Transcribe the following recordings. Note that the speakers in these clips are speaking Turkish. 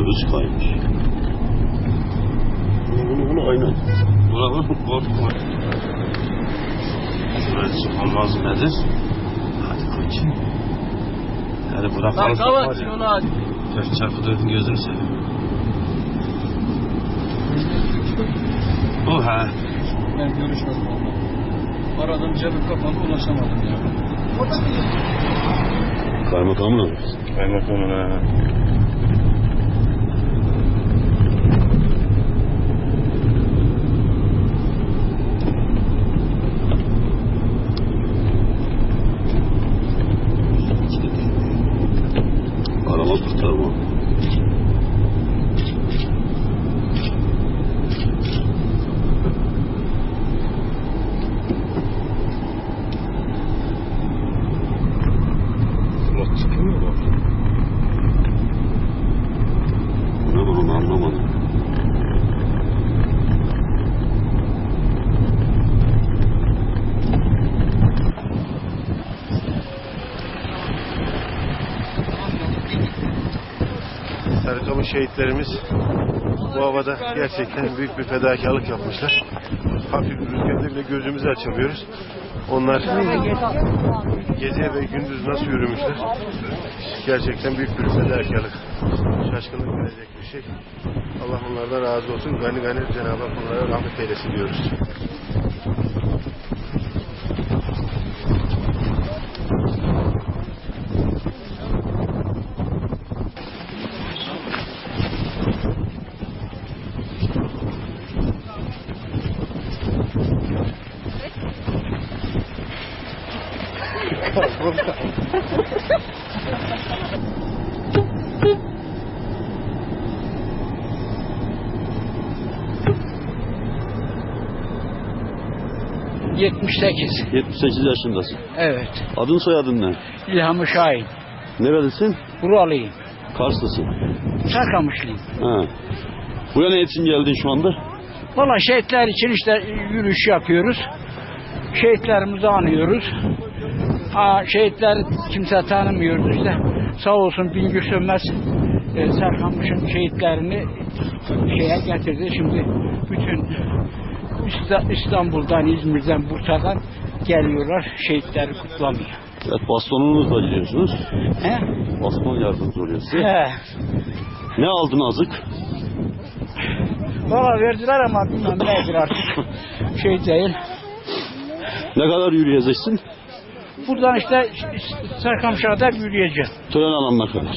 Otobüs kaymış. Bunu bunu, bunu aynen. Buna bunu korkma. Şuraya çıkmamaz nedir? Hadi koçum. Hadi bırakalım. var ya. yola. Dört çarpı dördün gözünü seveyim. Bu ha. Ben görüşmedim onunla. Aradım cebim kapalı ulaşamadım ya. Kaymakamın mı? Kaymakamın ha. Arama kurtarma. Surat çıkıyor mu bak? Bu ne bunu anlamadım. Sarıkamış şehitlerimiz bu havada gerçekten büyük bir fedakarlık yapmışlar. Hafif bir gözümüzü açamıyoruz. Onlar gece ve gündüz nasıl yürümüşler? Gerçekten büyük bir fedakarlık. Şaşkınlık verecek bir şey. Allah onlardan razı olsun. Gani gani Cenab-ı Hak onlara rahmet eylesin diyoruz. 78. 78 yaşındasın. Evet. Adın soyadın ne? İlhamı Şahin. Nerelisin? Buralıyım. Karslısın. Sarkamışlıyım. Ha. Buraya ne için geldin şu anda? Valla şehitler için işte yürüyüş yapıyoruz. Şehitlerimizi anıyoruz. Aa, şehitler kimse tanımıyordu işte. Sağ olsun Bingür Sönmez e, Serkanmış'ın şehitlerini şeye getirdi. Şimdi bütün İstanbul'dan, İzmir'den, Bursa'dan geliyorlar şehitleri kutlamaya. Evet bastonunuzla gidiyorsunuz. He? Baston yardımcı oluyor size. He. Ne aldın azık? Valla verdiler ama bilmem nedir artık. Şey değil. Ne kadar yürüyeceksin? Buradan işte Serkamşah'da yürüyeceğim. Tören alanına kadar.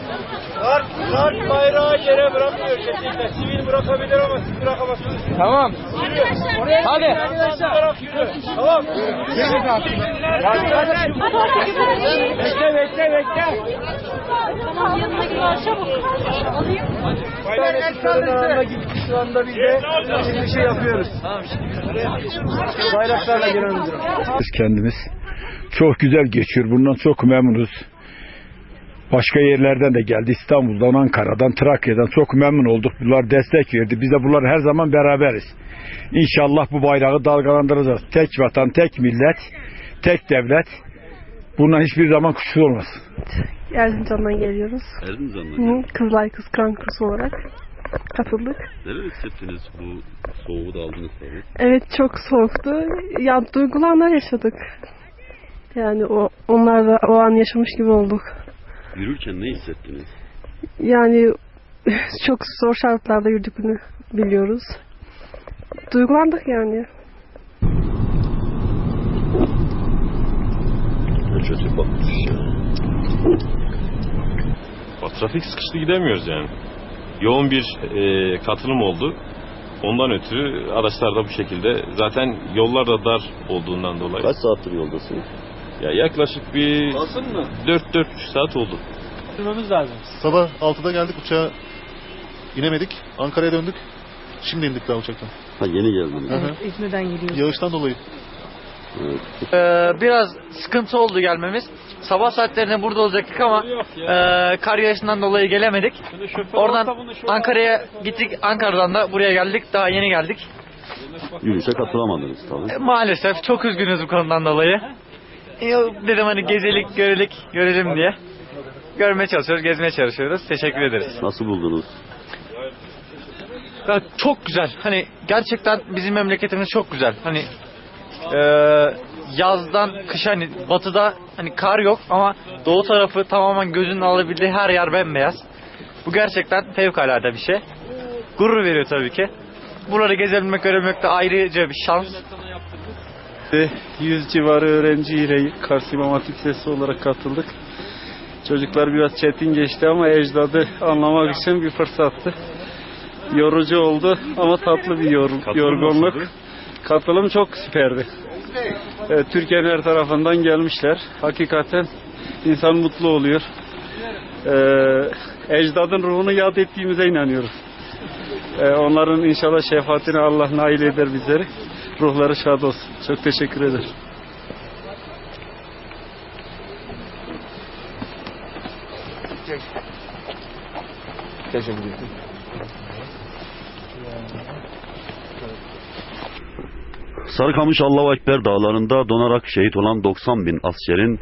Kart, kart bayrağı yere bırakmıyor kesinlikle. Sivil bırakabilir ama siz bırakamazsınız. Tamam. Hadi. Tamam. Bekle bekle bekle. Tamam yanına gir çabuk. Alayım. Bayraklarla gitti şu anda biz de şimdi şey yapıyoruz. Bayraklarla girelim. Biz kendimiz çok güzel geçiyor. Bundan çok memnunuz. Başka yerlerden de geldi. İstanbul'dan, Ankara'dan, Trakya'dan çok memnun olduk. Bunlar destek verdi. Biz de bunlar her zaman beraberiz. İnşallah bu bayrağı dalgalandıracağız. Tek vatan, tek millet, tek devlet. Bundan hiçbir zaman kuşku olmaz. Erzincan'dan geliyoruz. Erzincan'dan. Hı, Kızılay Kız Kran kursu olarak katıldık. Neler hissettiniz bu soğuğu da aldınız tabii. Evet çok soğuktu. Ya duygulu anlar yaşadık. Yani o onlar da o an yaşamış gibi olduk. Yürürken ne hissettiniz? Yani çok zor şartlarda yürüdüğünü biliyoruz. Duygulandık yani. Kötü bakmış ya. Trafik sıkıştı gidemiyoruz yani. Yoğun bir e, katılım oldu. Ondan ötürü araçlar da bu şekilde. Zaten yollar da dar olduğundan dolayı. Kaç saattir yoldasınız? Ya yaklaşık bir 4-4,5 saat oldu. Sabah 6'da geldik uçağa inemedik. Ankara'ya döndük. Şimdi indik daha uçaktan. Ha yeni geldiniz. Hı hı. İzmir'den geliyoruz. Yağıştan dolayı. Evet. Ee, biraz sıkıntı oldu gelmemiz. Sabah saatlerinde burada olacaktık ama e, kar yağışından dolayı gelemedik. Oradan Ankara'ya gittik. Ankara'dan da buraya geldik. Daha yeni geldik. Yürüyüşe katılamadınız tabii. E, maalesef çok üzgünüz bu konudan dolayı. E, dedim hani gezelik, görelik, görelim diye. Görmeye çalışıyoruz, gezmeye çalışıyoruz. Teşekkür ederiz. Nasıl buldunuz? Ya çok güzel. Hani gerçekten bizim memleketimiz çok güzel. Hani e, yazdan kışa hani batıda hani kar yok ama doğu tarafı tamamen gözünün alabildiği her yer bembeyaz. Bu gerçekten fevkalade bir şey. Gurur veriyor tabii ki. Buraları gezebilmek, görebilmek de ayrıca bir şans. 100 civarı öğrenciyle Kars İmam Hatip Lisesi olarak katıldık. Çocuklar biraz çetin geçti ama ecdadı anlamak için bir fırsattı. Yorucu oldu ama tatlı bir yor- yorgunluk. Katılım çok süperdi. Evet, Türkiye'nin her tarafından gelmişler. Hakikaten insan mutlu oluyor. Ee, ecdadın ruhunu yad ettiğimize inanıyoruz. Ee, onların inşallah şefaatini Allah nail eder bizleri. Ruhları şad olsun. Çok teşekkür ederim. Sarıkamış Allahu Ekber dağlarında donarak şehit olan 90 bin askerin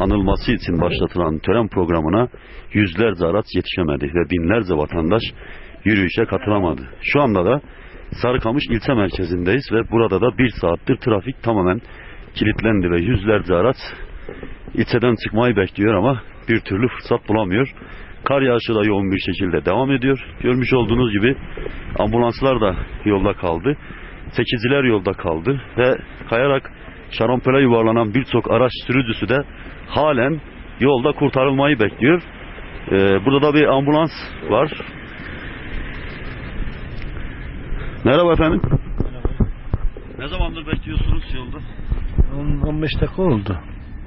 anılması için başlatılan tören programına yüzlerce araç yetişemedi ve binlerce vatandaş yürüyüşe katılamadı. Şu anda da Sarıkamış ilçe merkezindeyiz ve burada da bir saattir trafik tamamen kilitlendi ve yüzlerce araç ilçeden çıkmayı bekliyor ama bir türlü fırsat bulamıyor. Kar yağışı da yoğun bir şekilde devam ediyor. Görmüş olduğunuz gibi ambulanslar da yolda kaldı. Çekiciler yolda kaldı ve kayarak şarampole yuvarlanan birçok araç sürücüsü de halen yolda kurtarılmayı bekliyor. Ee, burada da bir ambulans var. Merhaba efendim. Ne zamandır bekliyorsunuz yolda? 15 dakika oldu.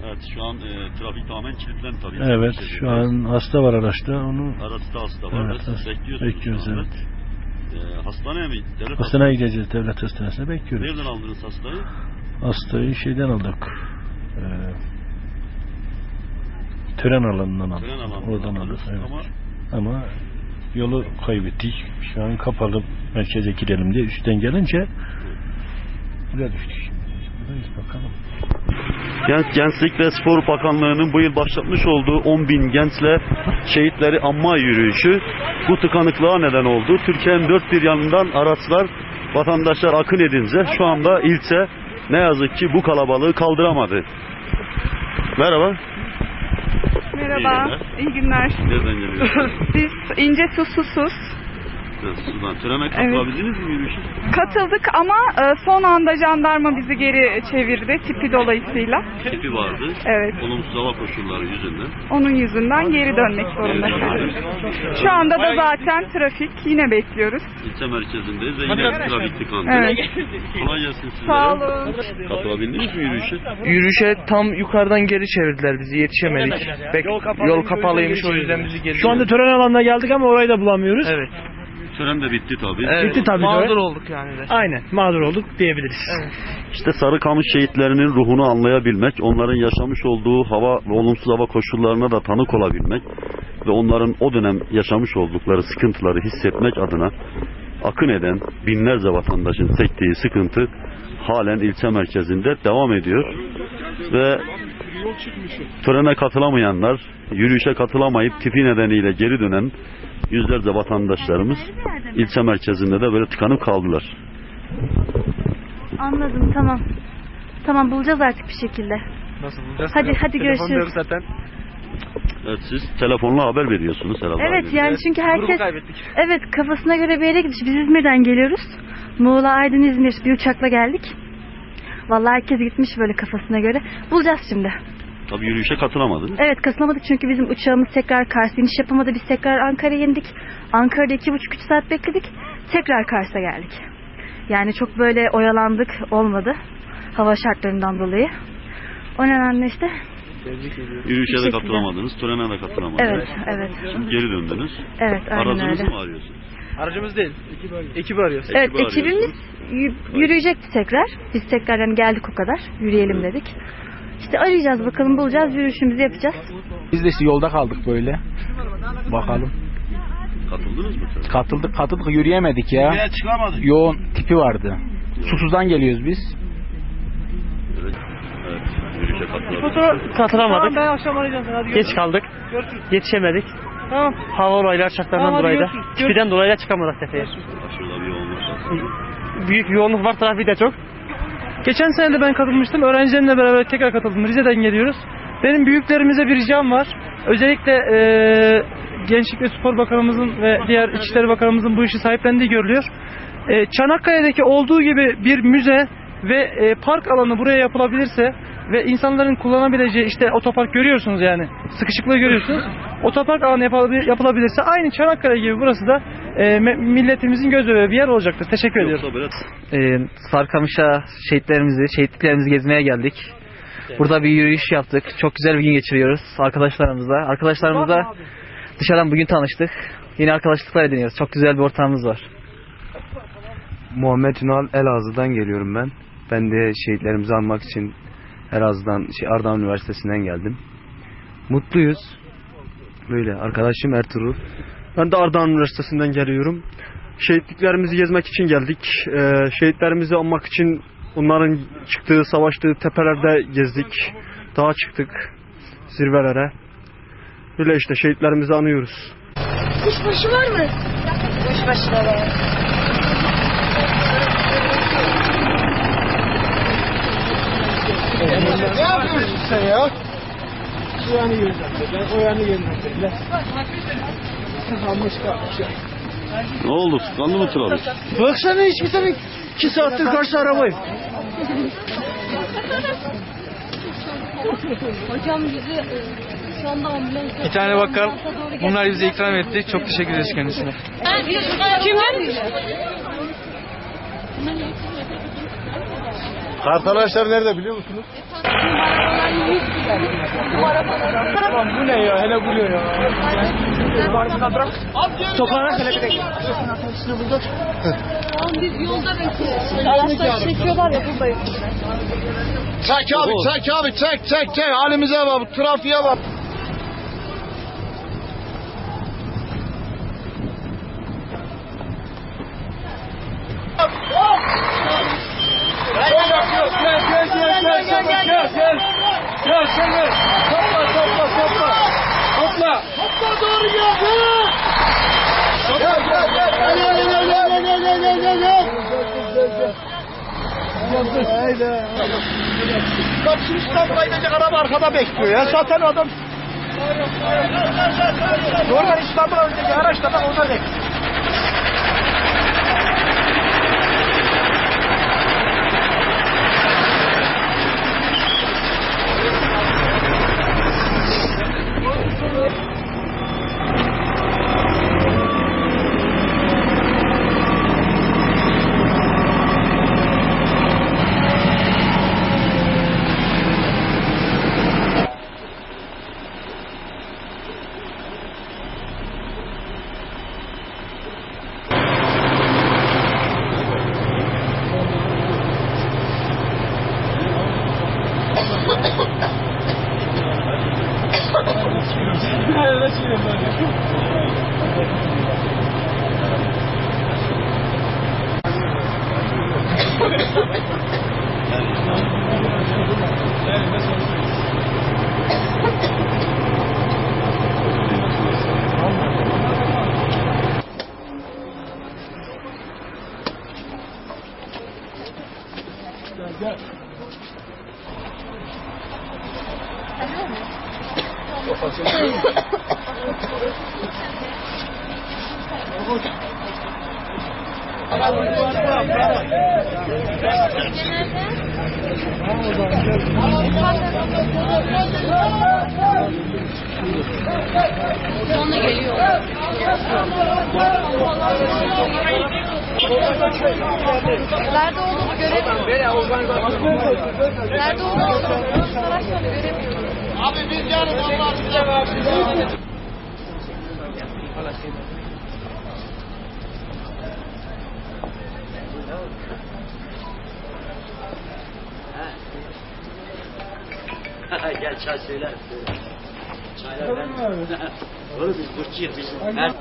Evet şu an e, trafik tamamen kilitlendi tabii. Evet şu an hasta var araçta onu Araçta hasta var Evet, hasta- bekliyorsunuz. bekliyoruz, evet. E, hastaneye mi? Devlet hastaneye gideceğiz devlet hastanesine bekliyoruz. Nereden aldınız hastayı? Hastayı şeyden aldık. Ee, tören alanından aldık. Tren alanından Oradan aldık. Evet. ama Ama yolu kaybettik. Şu an kapalı merkeze gidelim diye üstten gelince buraya düştük. Buradayız bakalım. Genç Gençlik ve Spor Bakanlığı'nın bu yıl başlatmış olduğu 10 bin gençle şehitleri anma yürüyüşü bu tıkanıklığa neden oldu. Türkiye'nin dört bir yanından araçlar, vatandaşlar akın edince şu anda ilçe ne yazık ki bu kalabalığı kaldıramadı. Merhaba. Merhaba, iyi günler. Nereden geliyorsunuz? Biz İnce Susuzsuz Evet, Sudan. Trene katılabildiniz mi yürüyüşe? katıldık ama e, son anda jandarma bizi geri çevirdi tipi dolayısıyla. Tipi vardı. Evet, Olumsuz hava koşulları yüzünden. onun yüzünden geri dönmek zorunda kaldık. Şu anda da zaten trafik yine bekliyoruz. İlçe merkezindeyiz ve yine trafik tıkandı. Evet, Kolay gelsin sizlere. sağ olun. Katılabildiniz mi yürüyüşe? Yürüyüşe tam yukarıdan geri çevirdiler bizi. Yetişemedik. yol kapalıymış o yüzden bizi geri Şu anda tören alanına geldik ama orayı da bulamıyoruz. Evet. Tören de bitti tabii. Bitti tabii Mağdur tören. olduk yani de. Aynen mağdur olduk diyebiliriz. İşte Sarıkamış şehitlerinin ruhunu anlayabilmek, onların yaşamış olduğu hava ve olumsuz hava koşullarına da tanık olabilmek ve onların o dönem yaşamış oldukları sıkıntıları hissetmek adına akın eden binlerce vatandaşın çektiği sıkıntı halen ilçe merkezinde devam ediyor. Ve törene katılamayanlar, yürüyüşe katılamayıp tipi nedeniyle geri dönen yüzlerce vatandaşlarımız ilçe merkezinde de böyle tıkanıp kaldılar. Anladım tamam. Tamam bulacağız artık bir şekilde. Nasıl bulacağız? Hadi hadi görüşürüz. zaten. Evet siz telefonla haber veriyorsunuz herhalde. Evet abi. yani çünkü Grubu herkes kaybettik. evet kafasına göre bir yere gidiyor. Biz İzmir'den geliyoruz. Muğla, Aydın, İzmir bir uçakla geldik. Vallahi herkes gitmiş böyle kafasına göre. Bulacağız şimdi. Tabii yürüyüşe katılamadınız. Evet katılamadık çünkü bizim uçağımız tekrar Kars iniş yapamadı. Biz tekrar Ankara'ya indik. Ankara'da iki buçuk üç saat bekledik. tekrar Kars'a geldik. Yani çok böyle oyalandık olmadı. Hava şartlarından dolayı. O nedenle işte Yürüyüşe de katılamadınız, törene de katılamadınız. evet evet. Şimdi geri döndünüz. Evet aynen Aracınızı öyle. mı arıyorsunuz? Aracımız değil. Ekibi arıyoruz. Evet Ekibi ekibimiz arıyorsunuz. y- yürüyecekti tekrar. Biz tekrar yani geldik o kadar. Yürüyelim dedik. İşte arayacağız bakalım bulacağız yürüyüşümüzü yapacağız. Biz de işte yolda kaldık böyle. Bakalım. Katıldınız mı törene? Katıldık katıldık yürüyemedik ya. çıkamadık. Yoğun tipi vardı. Susuzdan geliyoruz biz. Evet. Evet. Yürüyüşe katılamadınız. Katılamadık. ben akşam arayacağım seni. Hadi Geç kaldık. Yetişemedik. Tamam. Hava olaylar şartlarından Tamam, hadi dolayı da. görüşürüz. Tipiden dolayı da çıkamadık tepeye. Aşırıda bir yoğunluk var. Büyük yoğunluk var, trafik de çok. Geçen sene de ben katılmıştım. Öğrencilerimle beraber tekrar katıldım. Rize'den geliyoruz. Benim büyüklerimize bir ricam var. Özellikle eee Gençlik ve Spor Bakanımızın ve diğer İçişleri Bakanımızın bu işi sahiplendiği görülüyor. Eee Çanakkale'deki olduğu gibi bir müze ve eee, park alanı buraya yapılabilirse ve insanların kullanabileceği işte otopark görüyorsunuz yani. Sıkışıklığı görüyorsunuz. Otopark alanı yapılabil- yapılabilirse aynı Çanakkale gibi burası da eee, me- milletimizin göz bebeği bir yer olacaktır. Teşekkür ediyorum. Yoksa böyle Ee, Sarkamış'a şehitlerimizi, şehitliklerimizi gezmeye geldik. Burada bir yürüyüş yaptık. Çok güzel bir gün geçiriyoruz arkadaşlarımızla. Arkadaşlarımızla dışarıdan bugün tanıştık. Yeni arkadaşlıklar ediniyoruz. Çok güzel bir ortamımız var. Muhammed Ünal Elazığ'dan geliyorum ben. Ben de şehitlerimizi anmak için Elazığ'dan, şey, Ardahan Üniversitesi'nden geldim. Mutluyuz. Böyle arkadaşım Ertuğrul. Ben de Ardahan Üniversitesi'nden geliyorum. Şehitliklerimizi gezmek için geldik. Ee, şehitlerimizi anmak için onların çıktığı, savaştığı tepelerde gezdik. Dağa çıktık, zirvelere. Böyle işte şehitlerimizi anıyoruz. Kuşbaşı var mı? Kuşbaşı da var. Ne yapıyorsun sen ya? Şu yanı gezmekteler, o yanı. Sıkılmış kalmış ya. Ne oldu? Tıkandı mı trafik? Baksana hiçbir tane iki saattir karşı arabayım. Hocam bizi e, şu anda ambulans... Bir tane bakkal bunlar bize ikram etti. Çok teşekkür ederiz kendisine. Kimler? Kartalaşlar nerede biliyor musunuz? Tamam bu ne ya? Hele ne ya? Sokağına kelebek. Tamam biz yolda bekliyoruz. Araçlar çekiyorlar ya buradayız. Çek abi, çek abi, çek, çek, çek. Halimize bak, trafiğe bak. Haydi. Bak şu İstanbul'a araba arkada bekliyor ya. Zaten adam Oradan İstanbul'a gidecek araç da orada bekliyor. Sonra geliyor. Nerede olduğunu göremiyorum. Nerede olduğunu göremiyorum. Abi biz yarın Allah'ın Gel çay söyler. Çaylar ben. Oğlum biz burçuyuz biz. Her...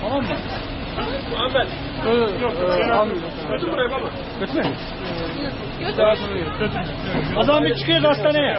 Tamam mı? Muhammed. Yok yok. Almıyorum. Götür buraya baba. Götürmeyin. O zaman bir çıkıyoruz hastaneye.